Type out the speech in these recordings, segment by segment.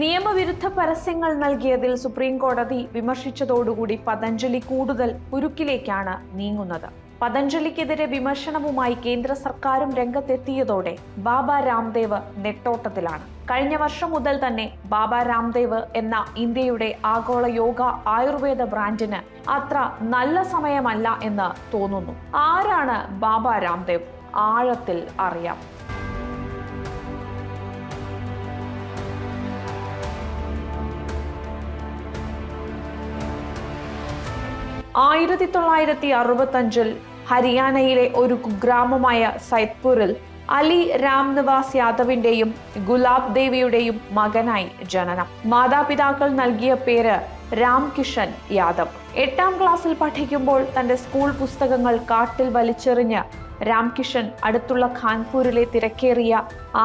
നിയമവിരുദ്ധ പരസ്യങ്ങൾ നൽകിയതിൽ സുപ്രീം കോടതി വിമർശിച്ചതോടുകൂടി പതഞ്ജലി കൂടുതൽ ഉരുക്കിലേക്കാണ് നീങ്ങുന്നത്. പതഞ്ജലിക്കെതിരെ വിമർശനവുമായി കേന്ദ്ര സർക്കാരും രംഗത്തെത്തിയതോടെ ബാബ രാംദേവ് നെട്ടോട്ടത്തിലാണ്. കഴിഞ്ഞ വർഷം മുതൽ തന്നെ ബാബ രാംദേവ് എന്ന ഇന്ത്യയുടെ ആഗോള യോഗ ആയുർവേദ ബ്രാൻഡിന് അത്ര നല്ല സമയമല്ല എന്ന് തോന്നുന്നു. ആരാണ് ബാബ രാംദേവ്? ആഴത്തിൽ അറിയാം. ആയിരത്തി തൊള്ളായിരത്തി അറുപത്തഞ്ചിൽ ഹരിയാനയിലെ ഒരു കുഗ്രാമമായ സൈദ്പൂരിൽ അലി രാം നിവാസ് യാദവിന്റെയും ഗുലാബ് ദേവിയുടെയും മകനായി ജനനം. മാതാപിതാക്കൾ നൽകിയ പേര് രാം കിഷൻ യാദവ്. എട്ടാം ക്ലാസ്സിൽ പഠിക്കുമ്പോൾ തന്റെ സ്കൂൾ പുസ്തകങ്ങൾ കാട്ടിൽ വലിച്ചെറിഞ്ഞ് രാംകിഷൻ അടുത്തുള്ള ഖാൻപൂരിലെ തിരക്കേറിയ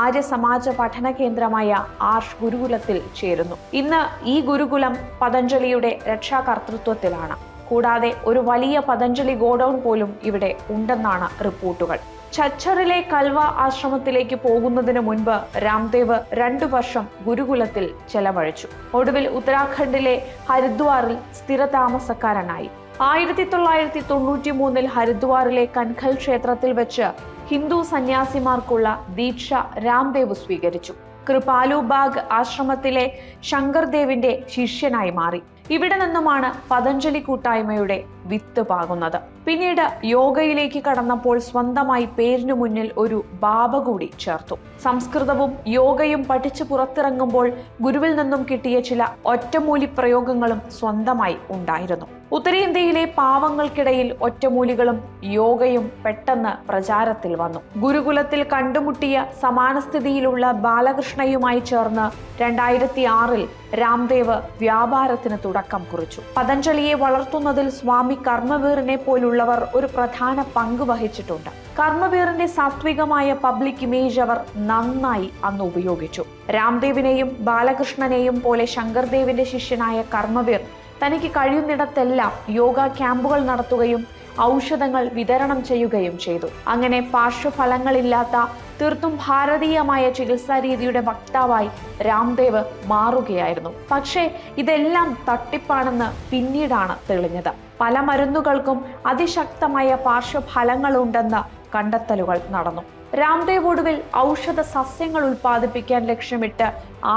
ആര്യ സമാജ പഠന കേന്ദ്രമായ ആർഷ് ഗുരുകുലത്തിൽ ചേരുന്നു. ഇന്ന് ഈ ഗുരുകുലം പതഞ്ജലിയുടെ രക്ഷാകർതൃത്വത്തിലാണ്. കൂടാതെ ഒരു വലിയ പതഞ്ജലി ഗോഡൌൺ പോലും ഇവിടെ ഉണ്ടെന്നാണ് റിപ്പോർട്ടുകൾ. ഛച്ചറിലെ കൽവ ആശ്രമത്തിലേക്ക് പോകുന്നതിന് മുൻപ് രാംദേവ് രണ്ടു വർഷം ഗുരുകുലത്തിൽ ചെലവഴിച്ചു. ഒടുവിൽ ഉത്തരാഖണ്ഡിലെ ഹരിദ്വാറിൽ സ്ഥിരതാമസക്കാരനായി. ആയിരത്തി തൊള്ളായിരത്തി തൊണ്ണൂറ്റി മൂന്നിൽ ഹരിദ്വാറിലെ കൻഖൽ ക്ഷേത്രത്തിൽ വെച്ച് ഹിന്ദു സന്യാസിമാർക്കുള്ള ദീക്ഷ രാംദേവ് സ്വീകരിച്ചു. കൃപാലു ബാഗ് ആശ്രമത്തിലെ ശങ്കർദേവിന്റെ ശിഷ്യനായി മാറി. ഇവിടെ നിന്നുമാണ് പതഞ്ജലി കൂട്ടായ്മയുടെ വിത്ത് പാകുന്നത്. പിന്നീട് യോഗയിലേക്ക് കടന്നപ്പോൾ സ്വന്തമായി പേരിനു മുന്നിൽ ഒരു ബാബ കൂടി ചേർത്തു. സംസ്കൃതവും യോഗയും പഠിച്ചു പുറത്തിറങ്ങുമ്പോൾ ഗുരുവിൽ നിന്നും കിട്ടിയ ചില ഒറ്റമൂലി പ്രയോഗങ്ങളും സ്വന്തമായി ഉണ്ടായിരുന്നു. ഉത്തരേന്ത്യയിലെ പാവങ്ങൾക്കിടയിൽ ഒറ്റമൂലികളും യോഗയും പെട്ടെന്ന് പ്രചാരത്തിൽ വന്നു. ഗുരുകുലത്തിൽ കണ്ടുമുട്ടിയ സമാനസ്ഥിതിയിലുള്ള ബാലകൃഷ്ണയുമായി ചേർന്ന് രണ്ടായിരത്തി ആറിൽ രാംദേവ് വ്യാപാരത്തിന് തുടക്കം കുറിച്ചു. പതഞ്ജലിയെ വളർത്തുന്നതിൽ സ്വാമി കർമ്മവീറിനെ പോലുള്ളവർ ഒരു പ്രധാന പങ്ക് വഹിച്ചിട്ടുണ്ട്. കർമ്മവീറിന്റെ സാത്വികമായ പബ്ലിക് ഇമേജ് അവർ നന്നായി അന്ന് ഉപയോഗിച്ചു. രാംദേവിനെയും ബാലകൃഷ്ണനെയും പോലെ ശങ്കർദേവിന്റെ ശിഷ്യനായ കർമ്മവീർ തനിക്ക് കഴിയുന്നിടത്തെല്ലാം യോഗ ക്യാമ്പുകൾ നടത്തുകയും ഔഷധങ്ങൾ വിതരണം ചെയ്യുകയും ചെയ്തു. അങ്ങനെ പാർശ്വഫലങ്ങളില്ലാത്ത തീർത്തും ഭാരതീയമായ ചികിത്സാ രീതിയുടെ വക്താവായി രാംദേവ് മാറുകയായിരുന്നു. പക്ഷേ ഇതെല്ലാം തട്ടിപ്പാണെന്ന് പിന്നീടാണ് തെളിഞ്ഞത്. പല മരുന്നുകൾക്കും അതിശക്തമായ പാർശ്വഫലങ്ങളുണ്ടെന്ന് കണ്ടെത്തലുകൾ നടന്നു. രാംദേവ് ഒടുവിൽ ഔഷധ സസ്യങ്ങൾ ഉൽപ്പാദിപ്പിക്കാൻ ലക്ഷ്യമിട്ട്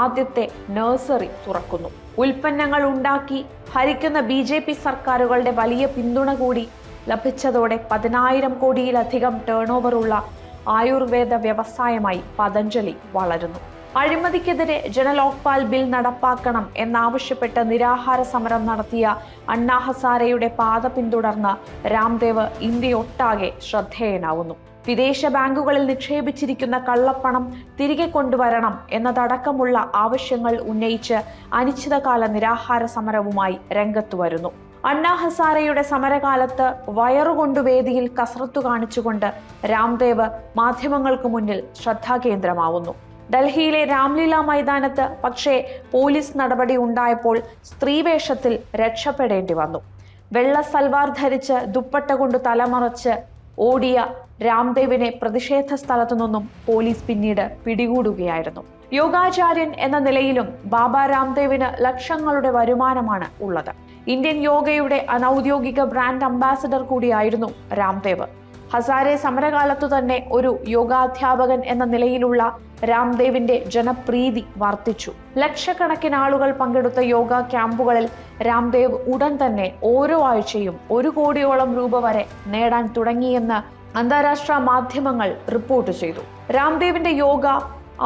ആദ്യത്തെ നഴ്സറി തുറക്കുന്നു. ഉൽപ്പന്നങ്ങൾ ഉണ്ടാക്കി ഭരിക്കുന്ന ബി ജെ പി സർക്കാരുകളുടെ വലിയ പിന്തുണ കൂടി ലഭിച്ചതോടെ പതിനായിരം കോടിയിലധികം ടേൺ ഓവറുള്ള ആയുർവേദ വ്യവസായമായി പതഞ്ജലി വളരുന്നു. അഴിമതിക്കെതിരെ ജനലോക്പാൽ ബിൽ നടപ്പാക്കണം എന്നാവശ്യപ്പെട്ട് നിരാഹാര സമരം നടത്തിയ അണ്ണാ ഹസാരയുടെ പാത പിന്തുടർന്ന് രാംദേവ് ഇന്ത്യയൊട്ടാകെ ശ്രദ്ധേയനാവുന്നു. വിദേശ ബാങ്കുകളിൽ നിക്ഷേപിച്ചിരിക്കുന്ന കള്ളപ്പണം തിരികെ കൊണ്ടുവരണം എന്നതടക്കമുള്ള ആവശ്യങ്ങൾ ഉന്നയിച്ച് അനിശ്ചിതകാല നിരാഹാര സമരവുമായി രംഗത്തു വരുന്നു. അണ്ണാ ഹസാരയുടെ സമരകാലത്ത് വയറുകൊണ്ട് വേദിയിൽ കസറത്തു കാണിച്ചുകൊണ്ട് രാംദേവ് മാധ്യമങ്ങൾക്ക് മുന്നിൽ ശ്രദ്ധാകേന്ദ്രമാവുന്നു. ഡൽഹിയിലെ രാംലീല മൈതാനത്ത് പക്ഷേ പോലീസ് നടപടി ഉണ്ടായപ്പോൾ സ്ത്രീവേഷത്തിൽ രക്ഷപ്പെടേണ്ടി വന്നു. വെള്ള സൽവാർ ധരിച്ച് ദുപ്പട്ട കൊണ്ട് തലമറച്ച് ഓടിയ രാംദേവിനെ പ്രതിഷേധ സ്ഥലത്തു നിന്നും പോലീസ് പിന്നീട് പിടികൂടുകയായിരുന്നു. യോഗാചാര്യൻ എന്ന നിലയിലും ബാബ രാംദേവിന് ലക്ഷങ്ങളുടെ വരുമാനമാണ് ഉള്ളത്. ഇന്ത്യൻ യോഗയുടെ അനൗദ്യോഗിക ബ്രാൻഡ് അംബാസഡർ കൂടിയായിരുന്നു രാംദേവ്. ഹസാരെ സമരകാലത്തു തന്നെ ഒരു യോഗാധ്യാപകൻ എന്ന നിലയിലുള്ള രാംദേവിന്റെ ജനപ്രീതി വർദ്ധിച്ചു. ലക്ഷക്കണക്കിന് ആളുകൾ പങ്കെടുത്ത യോഗ ക്യാമ്പുകളിൽ രാംദേവ് ഉടൻ തന്നെ ഓരോ ആഴ്ചയും ഒരു കോടിയോളം രൂപ വരെ നേടാൻ തുടങ്ങിയെന്ന് അന്താരാഷ്ട്ര മാധ്യമങ്ങൾ റിപ്പോർട്ട് ചെയ്തു. രാംദേവിന്റെ യോഗ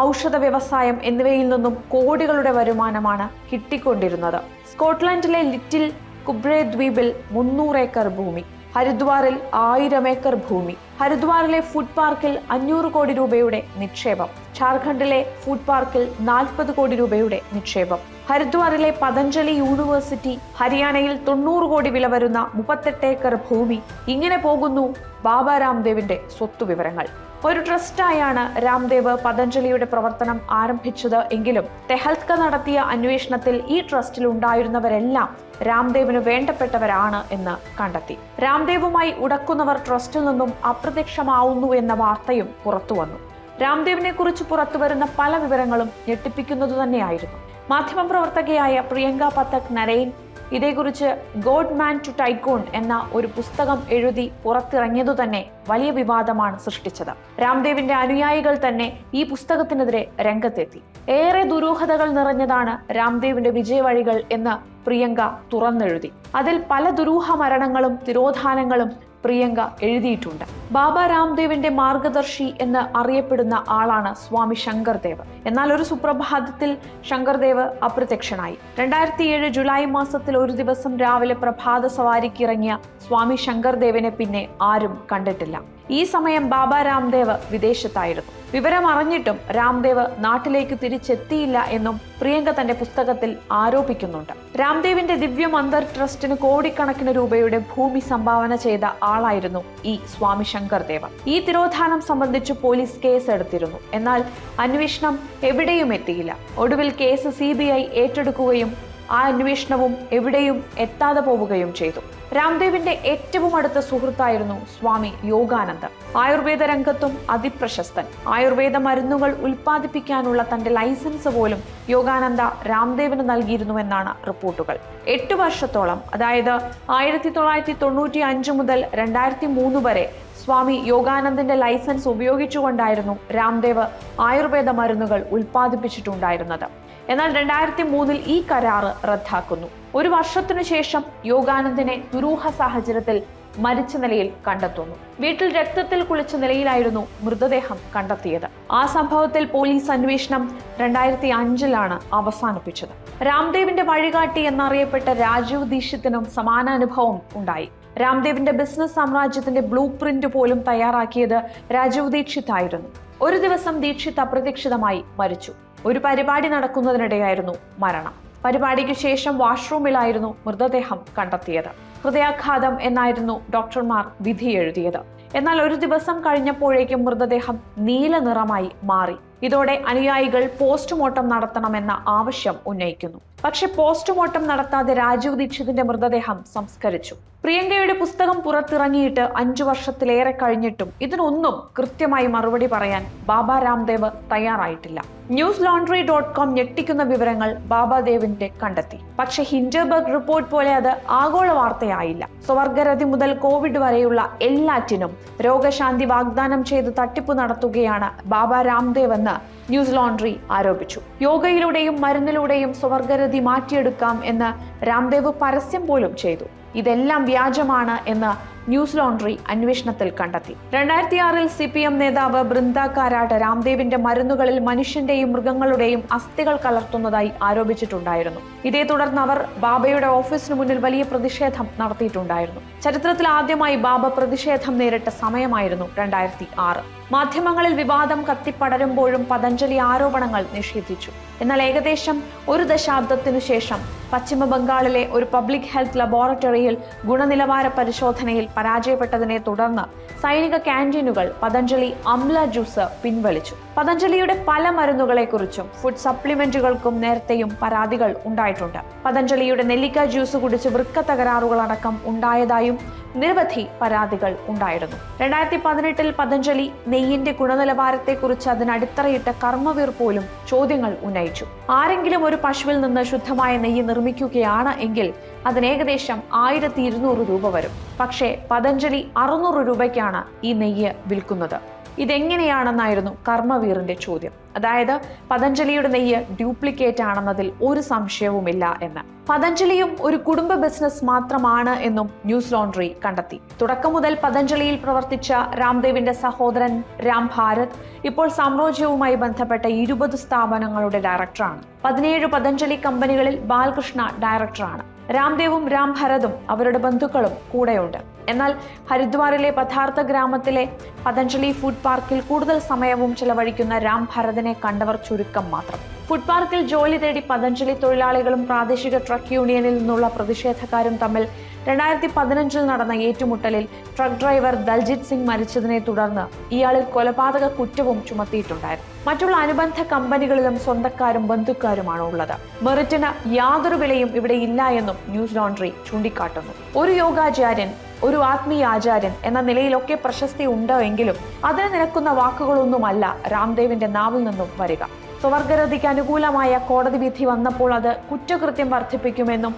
ഔഷധ വ്യവസായം എന്നിവയിൽ നിന്നും കോടികളുടെ വരുമാനമാണ് കിട്ടിക്കൊണ്ടിരുന്നത്. സ്കോട്ട്ലൻഡിലെ ലിറ്റിൽ കുബ്രേ ദ്വീപിൽ മുന്നൂറ് ഏക്കർ ഭൂമി. ഹരിദ്വാറിൽ ആയിരം ഏക്കർ ഭൂമി. ഹരിദ്വാറിലെ ഫുഡ് പാർക്കിൽ അഞ്ഞൂറ് കോടി രൂപയുടെ നിക്ഷേപം. ഝാർഖണ്ഡിലെ ഫുഡ് പാർക്കിൽ നാൽപ്പത് കോടി രൂപയുടെ നിക്ഷേപം. ഹരിദ്വാറിലെ പതഞ്ജലി യൂണിവേഴ്സിറ്റി ഹരിയാനയിൽ തൊണ്ണൂറ് കോടി വില വരുന്ന മുപ്പത്തെട്ട് ഏക്കർ ഭൂമി ഇങ്ങനെ പോകുന്നു ബാബ രാംദേവിന്റെ സ്വത്ത് വിവരങ്ങൾ. ഒരു ട്രസ്റ്റായാണ് രാംദേവ് പതഞ്ജലിയുടെ പ്രവർത്തനം ആരംഭിച്ചത് എങ്കിലും തെഹൽക്ക നടത്തിയ അന്വേഷണത്തിൽ ഈ ട്രസ്റ്റിൽ ഉണ്ടായിരുന്നവരെല്ലാം രാംദേവിന് വേണ്ടപ്പെട്ടവരാണ് എന്ന് കണ്ടെത്തി. രാംദേവുമായി ഉടക്കുന്നവർ ട്രസ്റ്റിൽ നിന്നും അപ്രത്യക്ഷമാവുന്നു എന്ന വാർത്തയും പുറത്തുവന്നു രാംദേവിനെ കുറിച്ച് പുറത്തുവരുന്ന പല വിവരങ്ങളും ഞെട്ടിപ്പിക്കുന്നത് തന്നെയായിരുന്നു. മാധ്യമപ്രവർത്തകയായ പ്രിയങ്ക പത്തക് നരൈൻ ഇതേക്കുറിച്ച് ഗോഡ് മാൻ ടു ടൈക്കോൺ എന്ന ഒരു പുസ്തകം എഴുതി പുറത്തിറങ്ങിയതു തന്നെ വലിയ വിവാദമാണ് സൃഷ്ടിച്ചത്. രാംദേവിന്റെ അനുയായികൾ തന്നെ ഈ പുസ്തകത്തിനെതിരെ രംഗത്തെത്തി. ഏറെ ദുരൂഹതകൾ നിറഞ്ഞതാണ് രാംദേവിന്റെ വിജയവഴികൾ എന്ന് പ്രിയങ്ക തുറന്നെഴുതി. അതിൽ പല ദുരൂഹ മരണങ്ങളും തിരോധാനങ്ങളും പ്രിയങ്ക എഴുതിയിട്ടുണ്ട്. ബാബ രാംദേവിന്റെ മാർഗദർശി എന്ന് അറിയപ്പെടുന്ന ആളാണ് സ്വാമി ശങ്കർദേവ്. എന്നാൽ ഒരു സുപ്രഭാതത്തിൽ ശങ്കർദേവ് അപ്രത്യക്ഷനായി. രണ്ടായിരത്തി ഏഴ് ജൂലൈ മാസത്തിൽ ഒരു ദിവസം രാവിലെ പ്രഭാത സവാരിക്ക് ഇറങ്ങിയ സ്വാമി ശങ്കർദേവിനെ പിന്നെ ആരും കണ്ടിട്ടില്ല. ഈ സമയം ബാബ രാംദേവ് വിദേശത്തായിരുന്നു. വിവരം അറിഞ്ഞിട്ടും രാംദേവ് നാട്ടിലേക്ക് തിരിച്ചെത്തിയില്ല എന്നും പ്രിയങ്ക തന്റെ പുസ്തകത്തിൽ ആരോപിക്കുന്നുണ്ട്. രാംദേവിന്റെ ദിവ്യ മന്ദർ ട്രസ്റ്റിന് കോടിക്കണക്കിന് രൂപയുടെ ഭൂമി സംഭാവന ചെയ്ത ആളായിരുന്നു ഈ സ്വാമി ശങ്കർ ദേവ ഈ തിരോധാനം സംബന്ധിച്ച് പോലീസ് കേസ് എടുത്തിരുന്നു. എന്നാൽ അന്വേഷണം എവിടെയും എത്തിയില്ല. ഒടുവിൽ കേസ് സി ഏറ്റെടുക്കുകയും ആ അന്വേഷണവും എവിടെയും എത്താതെ പോവുകയും ചെയ്തു. രാംദേവിന്റെ ഏറ്റവും അടുത്ത സുഹൃത്തായിരുന്നു സ്വാമി യോഗാനന്ദ ആയുർവേദ രംഗത്തും അതിപ്രശസ്തൻ. ആയുർവേദ മരുന്നുകൾ ഉൽപ്പാദിപ്പിക്കാനുള്ള തന്റെ ലൈസൻസ് പോലും യോഗാനന്ദ രാംദേവിന് നൽകിയിരുന്നുവെന്നാണ് റിപ്പോർട്ടുകൾ. എട്ട് വർഷത്തോളം അതായത് ആയിരത്തി തൊള്ളായിരത്തി തൊണ്ണൂറ്റി അഞ്ച് മുതൽ രണ്ടായിരത്തി മൂന്ന് വരെ സ്വാമി യോഗാനന്ദന്റെ ലൈസൻസ് ഉപയോഗിച്ചുകൊണ്ടായിരുന്നു രാംദേവ് ആയുർവേദ മരുന്നുകൾ ഉൽപ്പാദിപ്പിച്ചിട്ടുണ്ടായിരുന്നത്. എന്നാൽ രണ്ടായിരത്തി മൂന്നിൽ ഈ കരാറ് റദ്ദാക്കുന്നു. ഒരു വർഷത്തിനു ശേഷം യോഗാനന്ദനെ ദുരൂഹ സാഹചര്യത്തിൽ മരിച്ച നിലയിൽ കണ്ടെത്തുന്നു. വീട്ടിൽ രക്തത്തിൽ കുളിച്ച നിലയിലായിരുന്നു മൃതദേഹം കണ്ടെത്തിയത്. ആ സംഭവത്തിൽ പോലീസ് അന്വേഷണം രണ്ടായിരത്തി അഞ്ചിലാണ് അവസാനിപ്പിച്ചത്. രാംദേവിന്റെ വഴികാട്ടി എന്നറിയപ്പെട്ട രാജീവ് ദീക്ഷിത്തിനും സമാന അനുഭവം ഉണ്ടായി. രാംദേവിന്റെ ബിസിനസ് സാമ്രാജ്യത്തിന്റെ ബ്ലൂ പ്രിന്റ് പോലും തയ്യാറാക്കിയത് രാജീവ് ദീക്ഷിത് ആയിരുന്നു ഒരു ദിവസം ദീക്ഷിത് അപ്രതീക്ഷിതമായി മരിച്ചു. ഒരു പരിപാടി നടക്കുന്നതിനിടെയായിരുന്നു മരണം. പരിപാടിക്ക് ശേഷം വാഷ്റൂമിലായിരുന്നു മൃതദേഹം കണ്ടെത്തിയത്. ഹൃദയാഘാതം എന്നായിരുന്നു ഡോക്ടർമാർ വിധി എഴുതിയത്. എന്നാൽ ഒരു ദിവസം കഴിഞ്ഞപ്പോഴേക്കും മൃതദേഹം നീല നിറമായി മാറി. ഇതോടെ അനുയായികൾ പോസ്റ്റ്മോർട്ടം നടത്തണമെന്ന ആവശ്യം ഉന്നയിക്കുന്നു. പക്ഷെ പോസ്റ്റ്മോർട്ടം നടത്താതെ രാജീവ് ദീക്ഷിതിന്റെ മൃതദേഹം സംസ്കരിച്ചു. പ്രിയങ്കയുടെ പുസ്തകം പുറത്തിറങ്ങിയിട്ട് അഞ്ചു വർഷത്തിലേറെ കഴിഞ്ഞിട്ടും ഇതിനൊന്നും കൃത്യമായി മറുപടി പറയാൻ ബാബ രാംദേവ് തയ്യാറായിട്ടില്ല. ന്യൂസ് ലോണ്ടറി ഡോട്ട് കോം ഞെട്ടിക്കുന്ന വിവരങ്ങൾ ബാബാദേവിന്റെ കണ്ടെത്തി. പക്ഷെ ഹിൻഡർബർഗ് റിപ്പോർട്ട് പോലെ അത് ആഗോള വാർത്തയായില്ല. സ്വർഗരതി മുതൽ കോവിഡ് വരെയുള്ള എല്ലാറ്റിനും രോഗശാന്തി വാഗ്ദാനം ചെയ്ത് തട്ടിപ്പ് നടത്തുകയാണ് ബാബ രാംദേവ് എന്ന് ന്യൂസ് ലോണ്ടറി ആരോപിച്ചു. യോഗയിലൂടെയും മരുന്നിലൂടെയും സ്വർഗരതി മാറ്റിയെടുക്കാം എന്ന് രാംദേവ് പരസ്യം പോലും ചെയ്തു. ഇതെല്ലാം വ്യാജമാണ് എന്ന് ന്യൂസ് ലോണ്ടറി അന്വേഷണത്തിൽ കണ്ടെത്തി. രണ്ടായിരത്തി ആറിൽ സി പി എം നേതാവ് ബൃന്ദ കാരാട്ട് രാംദേവിന്റെ മരുന്നുകളിൽ മനുഷ്യന്റെയും മൃഗങ്ങളുടെയും അസ്ഥികൾ കലർത്തുന്നതായി ആരോപിച്ചിട്ടുണ്ടായിരുന്നു. ഇതേ തുടർന്ന് അവർ ബാബയുടെ ഓഫീസിന് മുന്നിൽ വലിയ പ്രതിഷേധം നടത്തിയിട്ടുണ്ടായിരുന്നു. ചരിത്രത്തിൽ ആദ്യമായി ബാബ പ്രതിഷേധം നേരിട്ട സമയമായിരുന്നു രണ്ടായിരത്തി ആറ് മാധ്യമങ്ങളിൽ വിവാദം കത്തിപ്പടരുമ്പോഴും പതഞ്ജലി ആരോപണങ്ങൾ നിഷേധിച്ചു. എന്നാൽ ഏകദേശം ഒരു ദശാബ്ദത്തിനു ശേഷം പശ്ചിമ ബംഗാളിലെ ഒരു പബ്ലിക് ഹെൽത്ത് ലബോറട്ടറിയിൽ ഗുണനിലവാര പരിശോധനയിൽ പരാജയപ്പെട്ടതിനെ തുടർന്ന് സൈനിക ക്യാന്റീനുകൾ പതഞ്ജലി അംല ജ്യൂസ് പിൻവലിച്ചു. പതഞ്ജലിയുടെ പല മരുന്നുകളെക്കുറിച്ചും ഫുഡ് സപ്ലിമെന്റുകൾക്കും നേരത്തെയും പരാതികൾ ഉണ്ടായിട്ടുണ്ട്. പതഞ്ജലിയുടെ നെല്ലിക്ക ജ്യൂസ് കുടിച്ച് വൃക്ക തകരാറുകളടക്കം ഉണ്ടായതായും നിരവധി പരാതികൾ ഉണ്ടായിരുന്നു. രണ്ടായിരത്തി പതിനെട്ടിൽ പതഞ്ജലി നെയ്യിന്റെ ഗുണനിലവാരത്തെക്കുറിച്ച് അതിനടിത്തറയിട്ട കർമ്മവീർ പോലും ചോദ്യങ്ങൾ ഉന്നയിച്ചു. ആരെങ്കിലും ഒരു പശുവിൽ നിന്ന് ശുദ്ധമായ നെയ്യ് നിർമ്മിക്കുകയാണ് എങ്കിൽ അതിന് ഏകദേശം ആയിരത്തി ഇരുന്നൂറ് രൂപ വരും. പക്ഷേ പതഞ്ജലി അറുന്നൂറ് രൂപയ്ക്കാണ് ഈ നെയ്യ് വിൽക്കുന്നത്. ഇതെങ്ങനെയാണെന്നായിരുന്നു കർമ്മവീറിന്റെ ചോദ്യം. അതായത് പതഞ്ജലിയുടെ നെയ്യ് ഡ്യൂപ്ലിക്കേറ്റ് ആണെന്നതിൽ ഒരു സംശയവുമില്ല എന്ന്. പതഞ്ജലിയും ഒരു കുടുംബ ബിസിനസ് മാത്രമാണ് എന്നും ന്യൂസ് ലോണ്ടറി കണ്ടെത്തി. തുടക്കം മുതൽ പതഞ്ജലിയിൽ പ്രവർത്തിച്ച രാംദേവിന്റെ സഹോദരൻ രാം ഭാരത് ഇപ്പോൾ സാമ്രാജ്യവുമായി ബന്ധപ്പെട്ട ഇരുപത് സ്ഥാപനങ്ങളുടെ ഡയറക്ടറാണ്. പതിനേഴ് പതഞ്ജലി കമ്പനികളിൽ ബാലകൃഷ്ണ ഡയറക്ടറാണ്. രാംദേവും രാം ഭരതും അവരുടെ ബന്ധുക്കളും കൂടെയുണ്ട്. എന്നാൽ ഹരിദ്വാറിലെ പദാർത്ഥ ഗ്രാമത്തിലെ പതഞ്ജലി ഫുഡ് പാർക്കിൽ കൂടുതൽ സമയവും ചെലവഴിക്കുന്ന രാം ഭരതിനെ കണ്ടവർ ചുരുക്കം മാത്രം. ഫുഡ് പാർക്കിൽ ജോലി തേടി പതഞ്ജലി തൊഴിലാളികളും പ്രാദേശിക ട്രക്ക് യൂണിയനിൽ നിന്നുള്ള പ്രതിഷേധക്കാരും തമ്മിൽ രണ്ടായിരത്തി പതിനഞ്ചിൽ നടന്ന ഏറ്റുമുട്ടലിൽ ട്രക്ക് ഡ്രൈവർ ദൽജിത് സിംഗ് മരിച്ചതിനെ തുടർന്ന് ഇയാളിൽ കൊലപാതക കുറ്റവും ചുമത്തിയിട്ടുണ്ടായിരുന്നു. മറ്റുള്ള അനുബന്ധ കമ്പനികളിലും സ്വന്തക്കാരും ബന്ധുക്കാരുമാണ് ഉള്ളത്. മെറിറ്റിന് യാതൊരു വിലയും ഇവിടെ ഇല്ല എന്നും ന്യൂസ് ലോണ്ടറി ചൂണ്ടിക്കാട്ടുന്നു. ഒരു യോഗാചാര്യൻ ഒരു ആത്മീയ ആചാര്യൻ എന്ന നിലയിലൊക്കെ പ്രശസ്തി ഉണ്ടോ എങ്കിലും അതിന് നിരക്കുന്ന വാക്കുകളൊന്നുമല്ല രാംദേവിന്റെ നാവിൽ നിന്നും വരിക. സ്വവർഗരതിക്ക് അനുകൂലമായ കോടതി വിധി വന്നപ്പോൾ അത് കുറ്റകൃത്യം വർദ്ധിപ്പിക്കുമെന്നും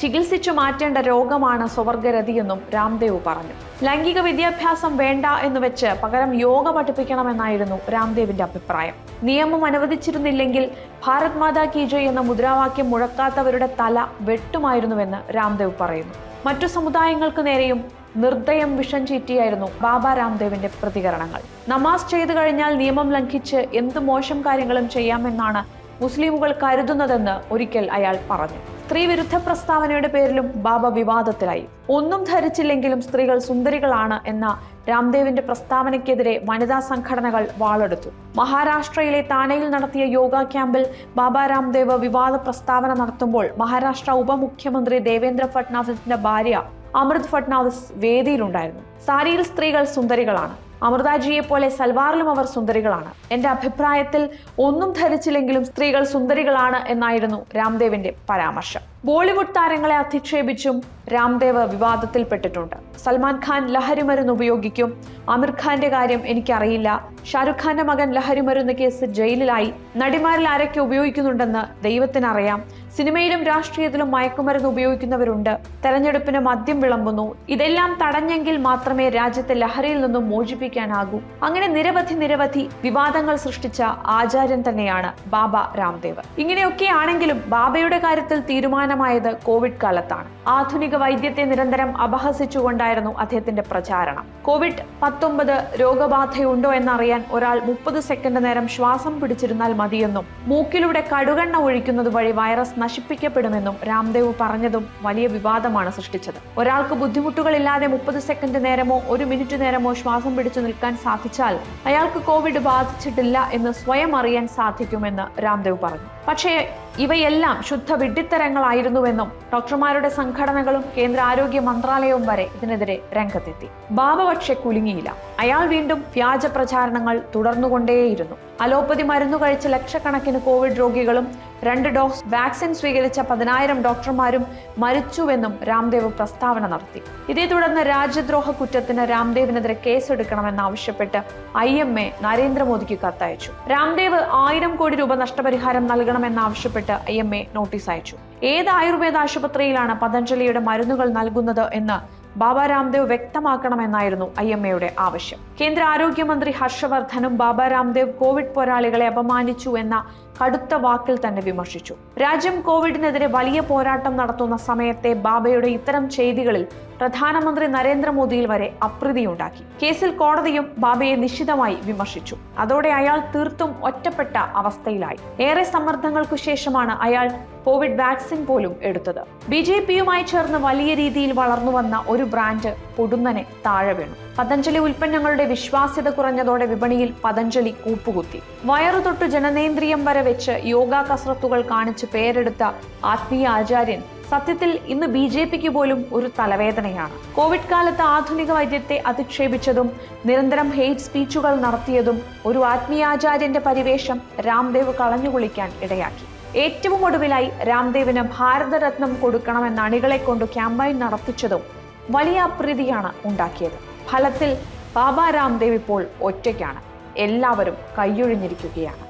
ചികിത്സിച്ചു മാറ്റേണ്ട രോഗമാണ് സ്വവർഗരതിയെന്നും രാംദേവ് പറഞ്ഞു. ലൈംഗിക വിദ്യാഭ്യാസം വേണ്ട എന്ന് വെച്ച് പകരം യോഗ പഠിപ്പിക്കണമെന്നായിരുന്നു രാംദേവിന്റെ അഭിപ്രായം. നിയമം അനുവദിച്ചിരുന്നില്ലെങ്കിൽ ഭാരത് മാതാ കി ജയ് എന്ന മുദ്രാവാക്യം മുഴക്കാത്തവരുടെ തല വെട്ടുമായിരുന്നുവെന്ന് രാംദേവ് പറയുന്നു. മറ്റു സമുദായങ്ങൾക്ക് നേരെയും നിർദ്ദയം വിഷം ചീറ്റിയായിരുന്നു ബാബ രാംദേവിന്റെ പ്രതികരണങ്ങൾ. നമാസ് ചെയ്തു കഴിഞ്ഞാൽ നിയമം ലംഘിച്ച് എന്ത് മോശം കാര്യങ്ങളും ചെയ്യാമെന്നാണ് മുസ്ലിമുകൾ കരുതുന്നതെന്ന് ഒരിക്കൽ അയാൾ പറഞ്ഞു. സ്ത്രീ വിരുദ്ധ പ്രസ്താവനയുടെ പേരിലും ബാബ വിവാദത്തിലായി. ഒന്നും ധരിച്ചില്ലെങ്കിലും സ്ത്രീകൾ സുന്ദരികളാണ് എന്ന രാംദേവിന്റെ പ്രസ്താവനയ്ക്കെതിരെ വനിതാ സംഘടനകൾ വാളെടുത്തു. മഹാരാഷ്ട്രയിലെ താനയിൽ നടത്തിയ യോഗ ക്യാമ്പിൽ ബാബ രാംദേവ് വിവാദ പ്രസ്താവന നടത്തുമ്പോൾ മഹാരാഷ്ട്ര ഉപമുഖ്യമന്ത്രി ദേവേന്ദ്ര ഫട്നാവിസിന്റെ ഭാര്യ അമൃത് ഫട്നാവിസ് വേദിയിലുണ്ടായിരുന്നു. സാരിയിൽ സ്ത്രീകൾ സുന്ദരികളാണ്. അമൃതാജിയെ പോലെ സൽവാറിലും അവർ സുന്ദരികളാണ്. എന്റെ അഭിപ്രായത്തിൽ ഒന്നും ധരിച്ചില്ലെങ്കിലും സ്ത്രീകൾ സുന്ദരികളാണ് എന്നായിരുന്നു രാംദേവിന്റെ പരാമർശം. ബോളിവുഡ് താരങ്ങളെ അധിക്ഷേപിച്ചും രാംദേവ് വിവാദത്തിൽപ്പെട്ടിട്ടുണ്ട്. സൽമാൻ ഖാൻ ലഹരിമരുന്ന് ഉപയോഗിക്കും. അമിർ ഖാന്റെ കാര്യം എനിക്കറിയില്ല. ഷാരുഖ് ഖാന്റെ മകൻ ലഹരിമരുന്ന് കേസ് ജയിലിലായി. നടിമാരിൽ ആരൊക്കെ ഉപയോഗിക്കുന്നുണ്ടെന്ന് ദൈവത്തിനറിയാം. സിനിമയിലും രാഷ്ട്രീയത്തിലും മയക്കുമരുന്ന് ഉപയോഗിക്കുന്നവരുണ്ട്. തെരഞ്ഞെടുപ്പിന് മദ്യം വിളമ്പുന്നു. ഇതെല്ലാം തടഞ്ഞെങ്കിൽ മാത്രമേ രാജ്യത്തെ ലഹരിയിൽ നിന്നും മോചിപ്പിക്കാനാകൂ. അങ്ങനെ നിരവധി നിരവധി വിവാദങ്ങൾ സൃഷ്ടിച്ച ആചാര്യൻ തന്നെയാണ് ബാബ രാംദേവ് ഇങ്ങനെയൊക്കെ ആണെങ്കിലും ബാബയുടെ കാര്യത്തിൽ തീരുമാനമായത് കോവിഡ് കാലത്താണ്. ആധുനിക വൈദ്യത്തെ നിരന്തരം അപഹസിച്ചുകൊണ്ടായിരുന്നു അദ്ദേഹത്തിന്റെ പ്രചാരണം. കോവിഡ് പത്തൊമ്പത് രോഗബാധയുണ്ടോ എന്നറിയാൻ ഒരാൾ മുപ്പത് സെക്കൻഡ് നേരം ശ്വാസം പിടിച്ചിരുന്നാൽ മതിയെന്നും മൂക്കിലൂടെ കടുകെണ്ണ ഒഴിക്കുന്നത് വഴി വൈറസ് നശിപ്പിക്കപ്പെടുമെന്നും രാംദേവ് പറഞ്ഞതും വലിയ വിവാദമാണ് സൃഷ്ടിച്ചത്. ഒരാൾക്ക് ബുദ്ധിമുട്ടുകളില്ലാതെ മുപ്പത് സെക്കൻഡ് നേരമോ ഒരു മിനിറ്റ് നേരമോ ശ്വാസം പിടിച്ചു നിൽക്കാൻ സാധിച്ചാൽ അയാൾക്ക് കോവിഡ് ബാധിച്ചിട്ടില്ല എന്ന് സ്വയം അറിയാൻ സാധിക്കുമെന്ന് രാംദേവ് പറഞ്ഞു. പക്ഷേ ഇവയെല്ലാം ശുദ്ധ വിഡ്ഢിത്തരങ്ങളായിരുന്നുവെന്നും ഡോക്ടർമാരുടെ സംഘടനകളും കേന്ദ്ര ആരോഗ്യ മന്ത്രാലയവും വരെ ഇതിനെതിരെ രംഗത്തെത്തി. ബാബ പക്ഷെ കുലുങ്ങിയില്ല. അയാൾ വീണ്ടും വ്യാജ പ്രചാരണങ്ങൾ തുടർന്നുകൊണ്ടേയിരുന്നു. അലോപ്പതി മരുന്നു കഴിച്ച ലക്ഷക്കണക്കിന് കോവിഡ് രോഗികളും രണ്ട് ഡോസ് വാക്സിൻ സ്വീകരിച്ച പതിനായിരം ഡോക്ടർമാരും മരിച്ചുവെന്നും രാംദേവ് പ്രസ്താവന നടത്തി. ഇതേ തുടർന്ന് രാജ്യദ്രോഹ കുറ്റത്തിന് രാംദേവിനെതിരെ കേസെടുക്കണമെന്നാവശ്യപ്പെട്ട് ഐ എം എ നരേന്ദ്രമോദിക്ക് കത്തയച്ചു. രാംദേവ് ആയിരം കോടി രൂപ നഷ്ടപരിഹാരം നൽകണമെന്നാവശ്യപ്പെട്ട് ഐ എം എ നോട്ടീസ് അയച്ചു. ഏത് ആയുർവേദ ആശുപത്രിയിലാണ് പതഞ്ജലിയുടെ മരുന്നുകൾ നൽകുന്നത് എന്ന് ബാബ രാംദേവ് വ്യക്തമാക്കണമെന്നായിരുന്നു ഐ എം എയുടെ ആവശ്യം. കേന്ദ്ര ആരോഗ്യമന്ത്രി ഹർഷവർദ്ധനും ബാബ രാംദേവ് കോവിഡ് പോരാളികളെ അപമാനിച്ചു എന്ന കടുത്ത വാക്കിൽ തന്നെ വിമർശിച്ചു. രാജ്യം കോവിഡിനെതിരെ വലിയ പോരാട്ടം നടത്തുന്ന സമയത്തെ ബാബയുടെ ഇത്തരം ചെയ്തികളിൽ പ്രധാനമന്ത്രി നരേന്ദ്രമോദിയിൽ വരെ അപ്രീതിയുണ്ടാക്കി. കേസിൽ കോടതിയും ബാബയെ നിശിതമായി വിമർശിച്ചു. അതോടെ അയാൾ തീർത്തും ഒറ്റപ്പെട്ട അവസ്ഥയിലായി. ഏറെ സമ്മർദ്ദങ്ങൾക്കു ശേഷമാണ് അയാൾ കോവിഡ് വാക്സിൻ പോലും എടുത്തത്. ബി ജെ പിയുമായി ചേർന്ന് വലിയ രീതിയിൽ വളർന്നു വന്ന ഒരു ബ്രാൻഡ് പൊടുന്നനെ താഴെ വീണു. പതഞ്ജലി ഉൽപ്പന്നങ്ങളുടെ വിശ്വാസ്യത കുറഞ്ഞതോടെ വിപണിയിൽ പതഞ്ജലി കൂപ്പുകുത്തി. വയറു തൊട്ട് ജനനേന്ദ്രിയം വരെ വെച്ച് യോഗ കസരത്തുകൾ കാണിച്ച് പേരെടുത്ത ആത്മീയ ആചാര്യൻ സത്യത്തിൽ ഇന്ന് ബി ജെ പിക്ക് പോലും ഒരു തലവേദനയാണ്. കോവിഡ് കാലത്ത് ആധുനിക വൈദ്യത്തെ അധിക്ഷേപിച്ചതും നിരന്തരം ഹെയ്റ്റ് സ്പീച്ചുകൾ നടത്തിയതും ഒരു ആത്മീയാചാര്യന്റെ പരിവേഷം രാംദേവ് കളഞ്ഞുകുളിക്കാൻ ഇടയാക്കി. ഏറ്റവും ഒടുവിലായി രാംദേവിന് ഭാരതരത്നം കൊടുക്കണമെന്ന് അണികളെ കൊണ്ട് ക്യാമ്പയിൻ നടത്തിച്ചതും വലിയ അപ്രീതിയാണ് ഉണ്ടാക്കിയത്. ഫലത്തിൽ ബാബ രാംദേവ് ഇപ്പോൾ ഒറ്റയ്ക്കാണ്. എല്ലാവരും കൈയൊഴിഞ്ഞിരിക്കുകയാണ്.